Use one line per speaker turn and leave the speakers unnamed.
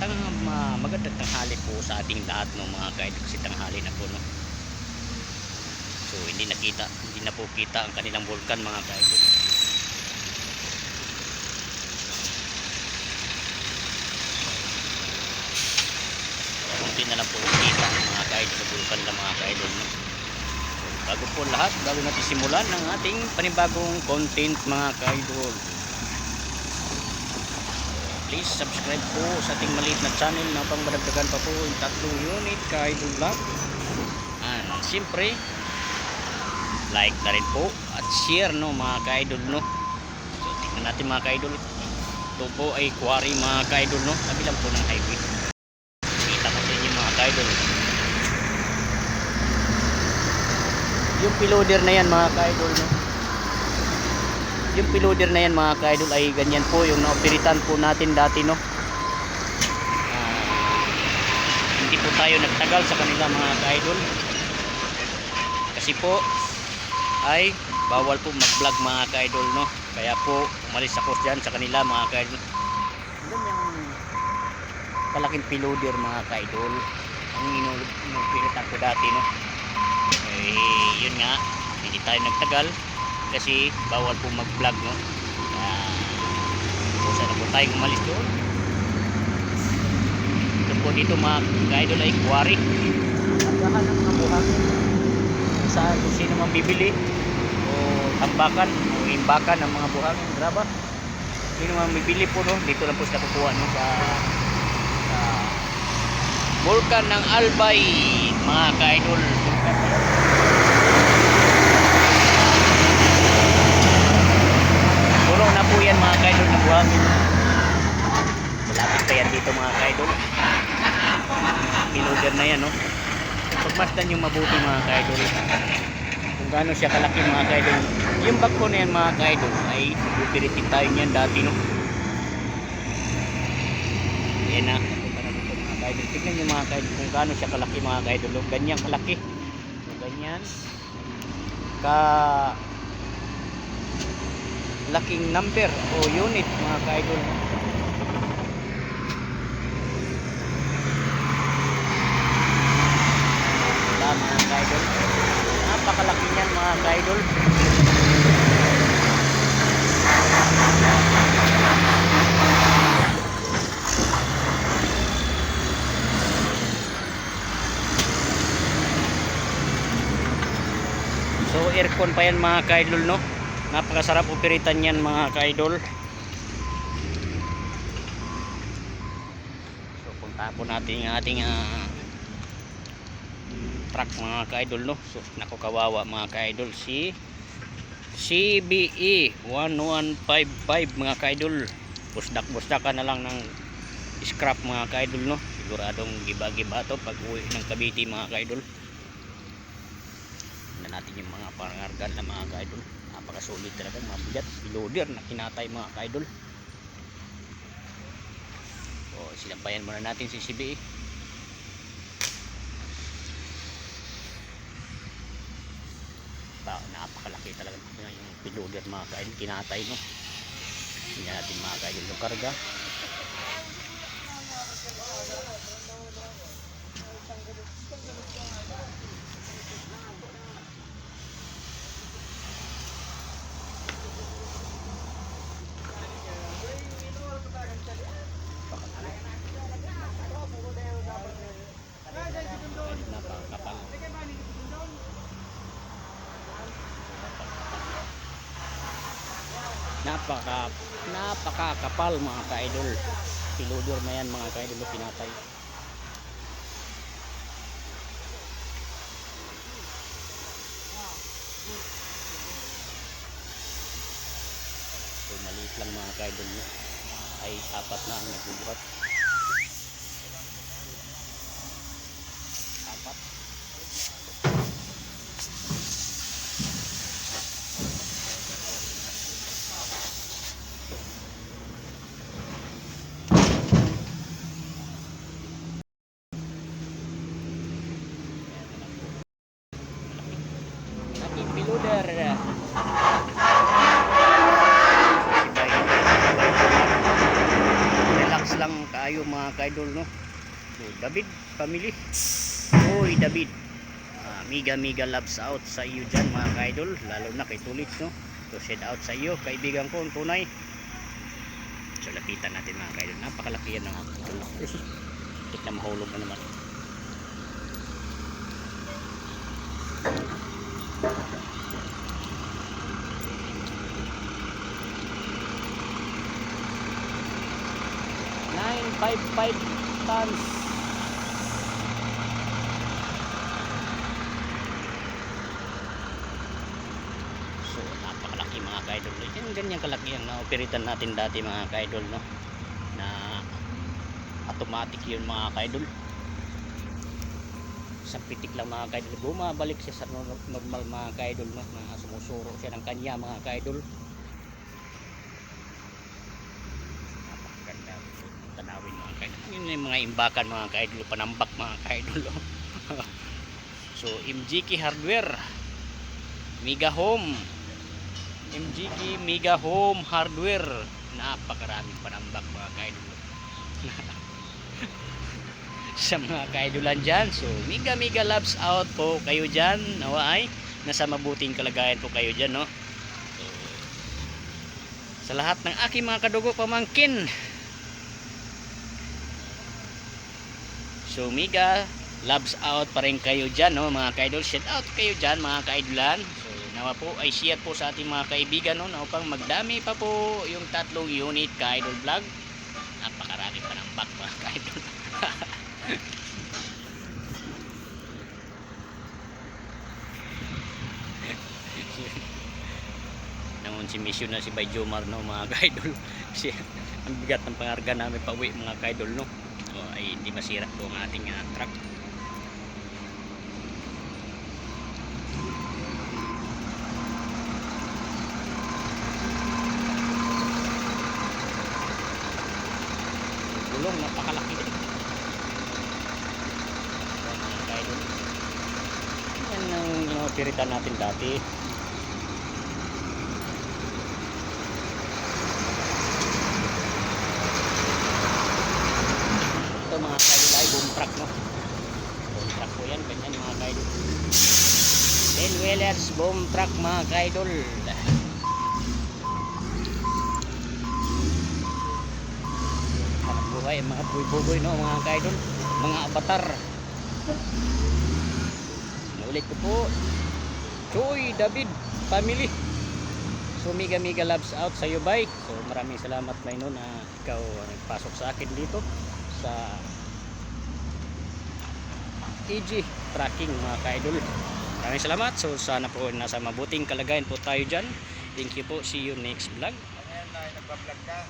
tang, ma- magandang tanghali po sa ating lahat ng mga kaidol kasi tanghali na po no. So hindi nakita, hindi na po kita ang kanilang vulkan mga kaidol. Kunti na lang po kita ang mga kaidol sa vulkan ng mga kaidol no. So, bago po lahat, bago natin simulan ng ating panibagong content mga kaidol. Please subscribe po sa ating maliit na channel na pang madagdagan pa po yung tatlong unit ka-idol lang. And siyempre, like na rin po at share no mga ka-idol no. So tingnan natin mga ka-idol. Ito po ay quarry mga ka-idol no. Tabi lang po ng highway. Kita ko sa inyo mga ka-idol. Yung piloder na yan mga ka-idol no yung piloder na yan mga ka-idol ay ganyan po yung naoperitan po natin dati no? Ah, hindi po tayo nagtagal sa kanila mga ka-idol. Kasi po ay bawal po mag vlog mga ka-idol no? Kaya po umalis ako dyan sa kanila mga ka-idol. Yun yung kalaking piloder mga ka-idol ang inoperitan ko dati no? Eh yun nga hindi tayo nagtagal kasi bawal po mag-vlog no. Kaya kung saan na po tayong umalis doon. Ito po dito mga ka-idol ay quarry. Agahan ng mga buhangin. Sa kung sino man bibili o tambakan o imbakan ng mga buhangin. Graba. Sino man bibili po no. Dito lang po sila kukuha no sa sa Vulkan ng Albay mga ka-idol. Vulkan na yan. Mga kaidol ng buhangin. Malapit pa yan dito mga kaidol. Piloder na yan no. Pagmasdan yung mabuti mga kaidol. Kung gaano siya kalaki mga kaidol. Yung ko na yan mga kaidol ay nagpipiritin tayo niyan dati no. Yan na. Mga kaidol. Tignan nyo mga kaidol kung gaano siya kalaki mga kaidol. Ganyan kalaki. Ganyan. Ka laking number o unit mga ka-idol. Wala mga ka-idol. Napakalaki niyan mga ka-idol. So aircon pa yan mga ka-idol no napakasarap operitan yan mga ka-idol. So punta po natin yung ating ah, truck mga ka-idol no? So naku kawawa mga ka-idol si CBE 1155 mga ka-idol. Busdak busdakan na lang ng scrap mga ka-idol no? Siguradong giba-giba to pag uwi ng Cavite mga ka-idol. Na natin yung mga pangargan na mga ka-idol napakasulit talaga mga bigat. Loader na kinatay mga ka-idol. So sinabayan muna natin si CBE napakalaki talaga. Yung piloder mga ka-idol kinatay no? Hindi na natin mga ka-idol yung karga napaka napakakapal mga ka-idol. Pilodor na yan mga ka-idol na pinatay. So maliit lang mga ka-idol ay apat na ang nagbubuhat apat Ating piloder. Relax lang tayo kaidol no. So, David family. Oy David. Ah, miga miga loves out sa iyo dyan mga kaidol lalo na kay Tulits no. So shout out sa iyo kaibigan ko ang tunay. So lapitan natin mga kaidol. Napakalaki yan ng idol. Tik na mahulog na naman. Five five tons. So napakalaki mga kaidol. Yan ganyan kalaki ang na-operitan natin dati mga kaidol no. Na automatic yun mga kaidol. Sa pitik lang mga kaidol. Bumabalik siya sa nor- normal mga kaidol. Na sumusuro siya ng kanya mga kaidol. Napakaganda. Tanawin mga kaidol. Yun yung mga imbakan mga kaidol. Panambak mga kaidol. so MGK Hardware. Mega Home. MGK Mega Home Hardware. Napakaraming panambak mga kaidol. sa mga kaidolan dyan. So, mega mega loves out po kayo dyan. Nawa ay nasa mabuting kalagayan po kayo dyan, no? Sa lahat ng aking mga kadugo pamangkin. So, mega loves out pa rin kayo dyan, no? Mga kaidol, shout out kayo dyan, mga kaidolan. So, nawa po ay share po sa ating mga kaibigan, no? Na upang magdami pa po yung tatlong unit kaidol vlog. Napakarami pa ng back, mga kaidol. Nangun si mission na si Bay Jomar no mga kaidol. Kasi ang bigat ng pangarga namin pa uwi mga kaidol no. So, ay hindi masira po ang ating ah, truck. Gulong napakalaki din. Yan ang uh, natin dati. Ito mga kaidol ay boom truck no. Boom truck po yan, ganyan mga kaidol. 10 wheelers boom truck mga kaidol. Buhay, mga buy-buboy no mga kaidol. Mga avatar. Ulit ko po. Choy David family. So mega mega loves out sa iyo bye. So maraming salamat Maino na ikaw nagpasok sa akin dito sa EG tracking mga kaidol. Maraming salamat. So sana po nasa mabuting kalagayan po tayo dyan. Thank you po. See you next vlog.
Ayan, nagpa-vlog ka.